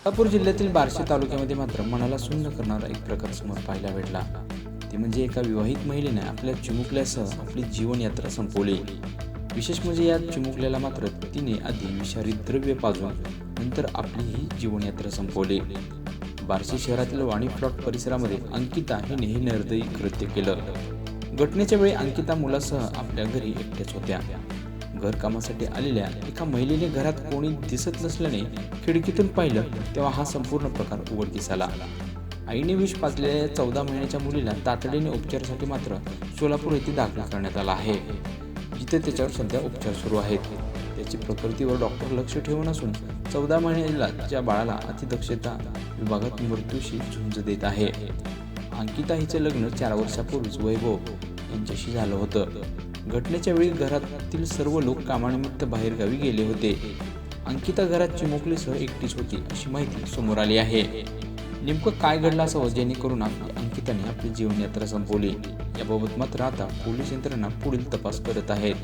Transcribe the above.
सोलापूर जिल्ह्यातील बार्शी तालुक्यामध्ये मात्र मनाला सुन्न करणारा एक प्रकार समोर पाहायला भेटला. ते म्हणजे एका विवाहित महिलेने आपल्या चिमुकल्यासह आपली जीवनयात्रा संपवली. विशेष म्हणजे या चिमुकल्याला मात्र तिने आधी विषारी द्रव्य पाजून नंतर आपली ही जीवनयात्रा संपवली. बार्शी शहरातील वाणी प्लॉट परिसरामध्ये अंकिता हिने हे निर्दयी कृत्य केलं. घटनेच्या वेळी अंकिता मुलासह आपल्या घरी एकट्याच होत्या. घरकामासाठी आलेल्या एका महिलेने घरात कोणी दिसत नसल्याने खिडकीतून पाहिलं तेव्हा हा संपूर्ण प्रकार उघडकीस आला. आईने विष पाजलेल्या चौदा महिन्याच्या मुलीला तातडीने उपचारासाठी मात्र सोलापूर येथे दाखल करण्यात आला आहे. जिथे त्याच्यावर सध्या उपचार सुरू आहेत. त्याची प्रकृतीवर डॉक्टर लक्ष ठेवून असून चौदा महिन्याच्या बाळाला अतिदक्षता विभागात मृत्यूशी झुंज देत आहे. अंकिता हिचे लग्न चार वर्षापूर्वीच वैभव यांच्याशी झालं होतं. घटनेच्या वेळी घरातील सर्व लोक कामानिमित्त बाहेरगावी गेले होते. अंकिता घरात चिमुकलीसह एकटीच होती अशी माहिती समोर आली आहे. नेमकं काय घडलं असावं जेणेकरून आपली अंकिताने आपली जीवनयात्रा संपवली? याबाबत मात्र आता पोलीस यंत्रणा पुढील तपास करत आहेत.